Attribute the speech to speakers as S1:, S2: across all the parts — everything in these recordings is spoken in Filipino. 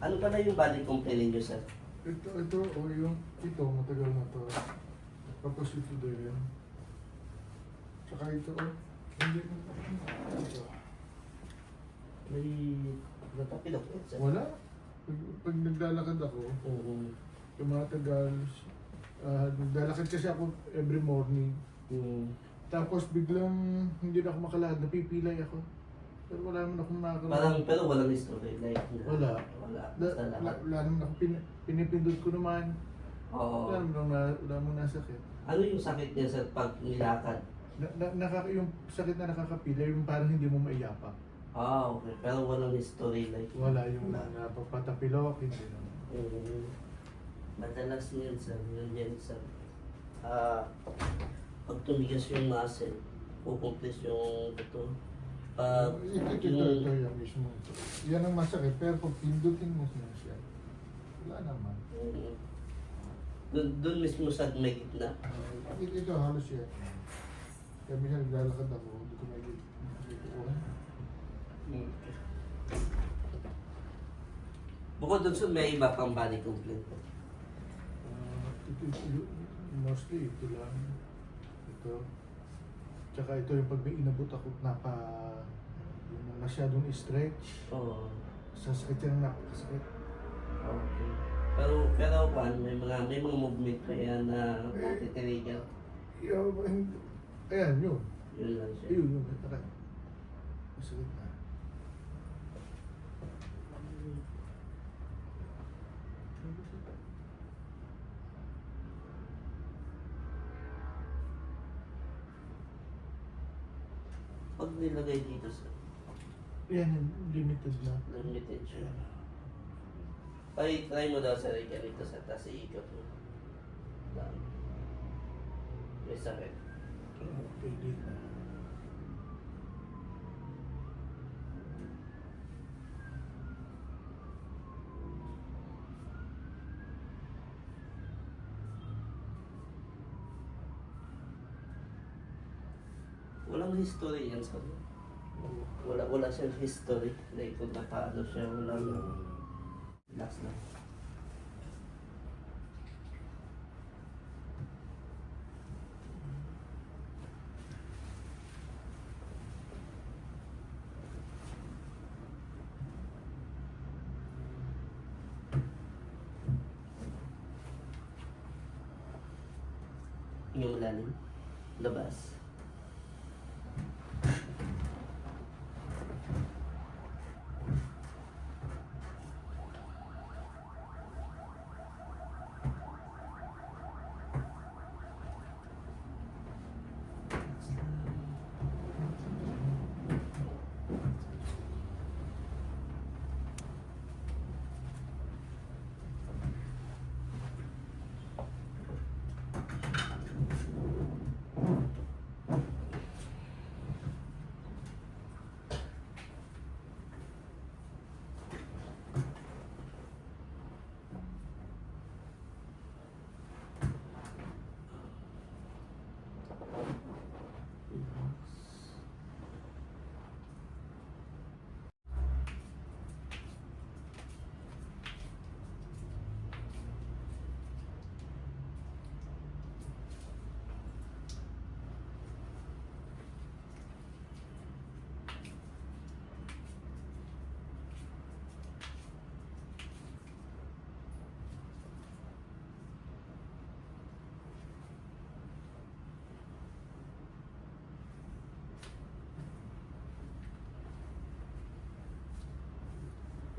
S1: Ano pala yung body complaint niyo, sir?
S2: Ito, ito, o yung, ito, matagal na to. Tapos ito din. Tsaka ito, oh. Hindi ko ito.
S1: May natapilok sir.
S2: Wala. Pag, pag naglalakad ako,
S1: Oo.
S2: tumatagal. ah naglalakad kasi ako every morning.
S1: Mm.
S2: Tapos biglang hindi na ako makalakad, napipilay ako. Pero wala naman akong nakakalakad.
S1: Parang, pero walang history. Like, na-
S2: Wala.
S1: Wala.
S2: La,
S1: Basta
S2: la,
S1: lahat.
S2: wala naman ako, pin, pinipindot ko naman.
S1: Oo.
S2: Wala naman, na, wala naman nasakit.
S1: Ano yung sakit niya, sir, pag nilakad?
S2: Na, na, nakaka, yung sakit na nakakapila, yung parang hindi mo maiyapak.
S1: Ah, okay. Pero walang history. Like,
S2: Wala yung
S1: Wala.
S2: napapatapilok, hindi naman.
S1: Mm. Madalas yun, sir. Yun yan, sir. Ah, pag tumigas yung muscle, pupumplis yung ito. Pag
S2: ito, ito, ito, ito, yung mismo. ito. Yan ang masakit, pero pag pindutin mo na siya, wala naman.
S1: Mm. Doon, doon mismo sa may gitna.
S2: Uh, ito, ito, halos yan. Kaya minsan naglalakad ako, hindi ko may ko.
S1: Mm. Bukod doon, sir, may iba pang body complaint.
S2: Uh, ito, ito, mostly ito lang. Ito. Tsaka ito yung pag may inabot ako, napa, yung masyadong stretch.
S1: Oo.
S2: Sa sakit yan, napakasakit.
S1: Okay. Pero, pero pan, may mga, may mga movement pa yan na matitirigan.
S2: Yung, ayan, yun.
S1: Yun lang siya.
S2: Ayun, yun. Tara. Masakit na.
S1: Pag nilagay dito sa
S2: Yan, limited na.
S1: limited siya. Try, try mo daw sa ganito sa taas iikot mo. Lang. May sakit.
S2: Pwede na.
S1: Walang history yan sa wala siyang history. Like kung napaano siya wala last na. Yung lalim. Labas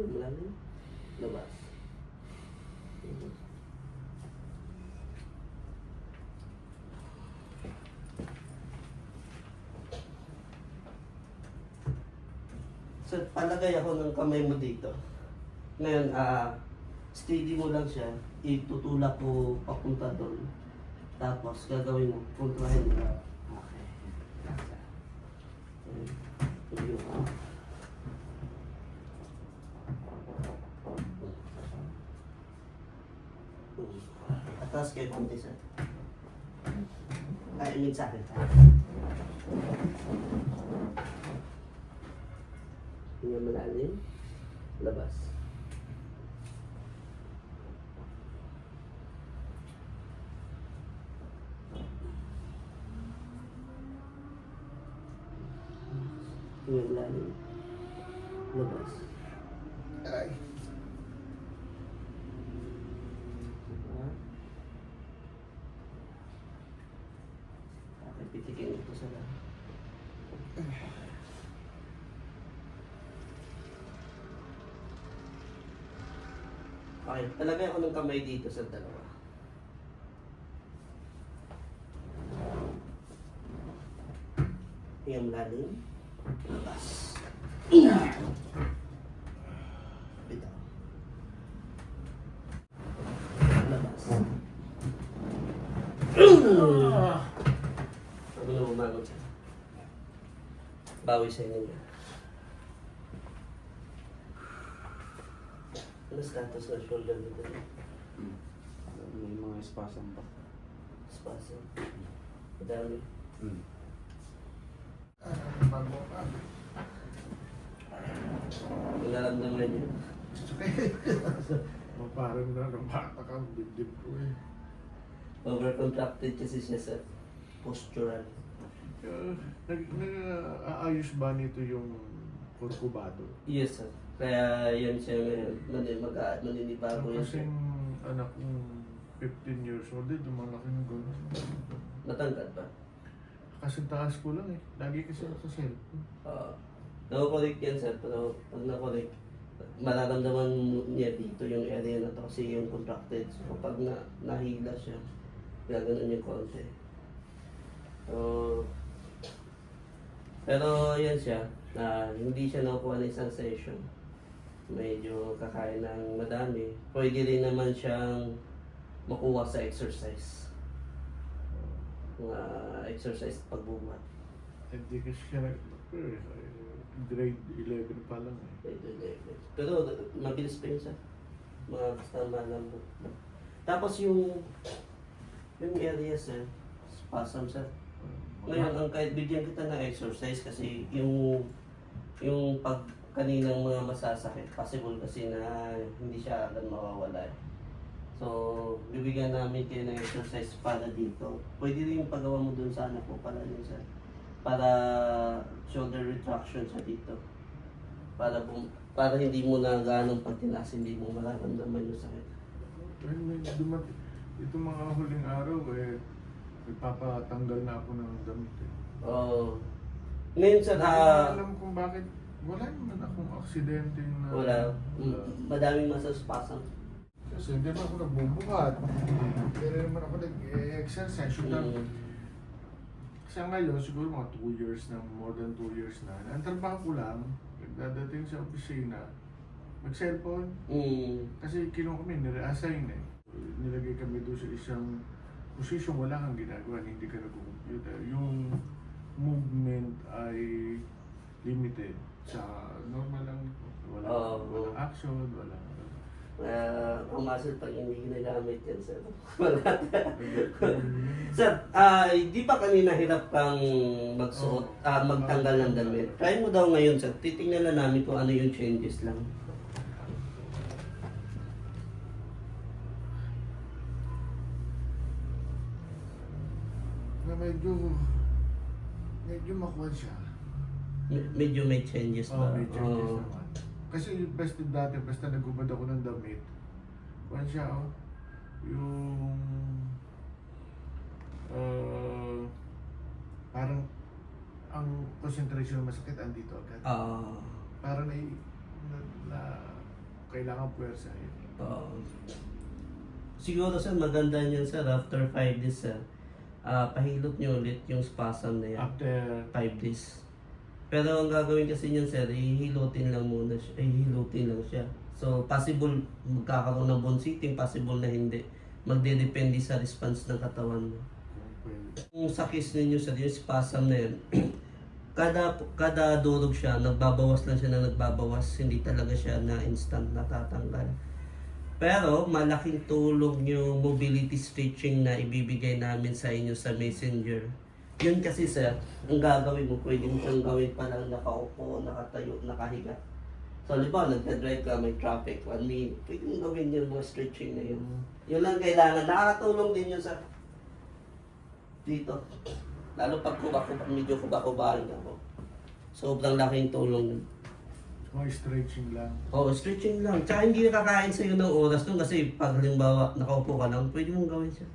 S1: yung lalim labas So, palagay ako ng kamay mo dito. Ngayon, ah, steady mo lang siya. Itutulak ko papunta doon. Tapos, gagawin mo, kontrahin mo. Okay. Ayun. Ayun. Tapos kay Punti, sir. Ay, I mean sa akin. Hindi malalim. Labas. Hindi malalim. Labas.
S2: Ay.
S1: Okay, talagay ako ng kamay dito sa dalawa. Yung lalim. Labas. Bitaw. Labas. Ano na bumangon siya? Bawi sa inyo niya. Ano status ng shoulder nito?
S3: May mga spasm pa.
S1: Spasm. Madami.
S3: Mm.
S2: Bago pa.
S1: Yung naramdaman niyo.
S2: O, parang na nabata ka ang dibdib ko eh.
S1: Overcontracted kasi siya sa postural.
S2: Uh, nag, nag-aayos ba nito yung kurkubado?
S1: Yes, sir. Kaya yan siya ngayon. Mani, mag maninibago yan siya.
S2: Kasing anak kong 15 years old eh, dumalaki ng gano'n.
S1: Matangkad ba?
S2: Kasi taas ko lang eh. Lagi kasi naka-cellphone.
S1: Oo. Nako-correct yan, sir. Pero pag na-correct, mararamdaman niya dito yung area na to kasi yung contracted. So pag na, nahila siya, gaganon yung konti. So, pero yan siya, na hindi siya nakukuha ng isang session. Medyo kakain ng madami. Pwede rin naman siyang makuha sa exercise. Mga exercise pagbubuhat.
S2: Hindi kasi siya nag... eh, Grade 11 pa lang eh.
S1: Pero mabilis pa yun siya. Mga basta malambot. Tapos yung yung areas eh, spasm sir. Ngayon, ang kahit bigyan kita ng exercise kasi yung yung pag kaninang mga masasakit, possible kasi na hindi siya agad mawawala. eh. So, bibigyan namin kayo ng exercise para dito. Pwede rin yung paggawa mo dun sa anak ko pala yun sir. Para shoulder retraction sa dito. Para bum- para hindi mo na ganong pag tinaas, hindi mo mararamdaman yung sakit.
S2: Well, may dumat... Ito mga huling araw eh, nagpapatanggal na ako ng damit eh.
S1: Oh. Ngayon sir,
S2: Hindi ko
S1: ah,
S2: alam kung bakit wala naman akong aksidente na...
S1: wala.
S2: wala.
S1: M- Madaming masaspasang.
S2: Kasi hindi naman ako nagbubuhat. Hindi rin naman ako nag-exercise.
S1: Mm.
S2: Kasi ngayon, siguro mga 2 years na, more than 2 years na. Ang trabaho ko lang, nagdadating sa opisina, mag-cellphone.
S1: Mm.
S2: Kasi kinuha kami, nire-assign eh. Nilagay kami doon sa isang position, wala kang ginagawa, hindi ka nag-computer. Yung movement ay limited sa normal lang. Wala,
S1: Oo.
S2: walang action, wala.
S1: Uh, ang muscle pag hindi ginagamit yan, sir. Wala. sir, ah, di ba kanina hirap kang magsuot, ah, magtanggal ng damit? Try mo daw ngayon, sir. Titingnan na namin kung ano yung changes lang.
S2: Na medyo, medyo makuha siya.
S1: Me- medyo may changes
S2: Oo,
S1: ba?
S2: may changes
S1: Oo.
S2: naman. Kasi yung best dati, basta nagubad ako ng damit, kuhan siya, oh, yung, uh, parang, ang concentration ng masakit andito agad.
S1: Ah,
S2: Parang na, na, na kailangan puwersa yun.
S1: oo. Siguro sir, maganda niyan sir, after 5 days sir, ah, pahilot niyo ulit yung spasm na yan.
S2: After,
S1: 5 days. Pero ang gagawin kasi niyan sir, ihilutin lang muna siya. Ihilutin lang siya. So, possible magkakaroon ng bone setting, possible na hindi. Magdedepende sa response ng katawan mo.
S2: kung
S1: sa case ninyo sir, yung spasm na yun, kada kada durog siya, nagbabawas lang siya na nagbabawas, hindi talaga siya na instant natatanggal. Pero malaking tulong yung mobility stretching na ibibigay namin sa inyo sa messenger. Yun kasi sir, ang gagawin mo, pwede mo siyang gawin pa lang nakaupo, nakatayo, nakahiga. So, halimbawa, nagka-drive ka, may traffic, one minute, pwede mo gawin yung mga stretching na yun. Yun lang kailangan. Nakakatulong din yun sa dito. Lalo pag kuba-kuba, medyo kuba-kubahin ako. Sobrang laking tulong.
S2: Mga stretching lang.
S1: Oo, stretching lang. Tsaka hindi nakakain sa'yo ng oras doon kasi pag halimbawa nakaupo ka lang, pwede mong gawin siya.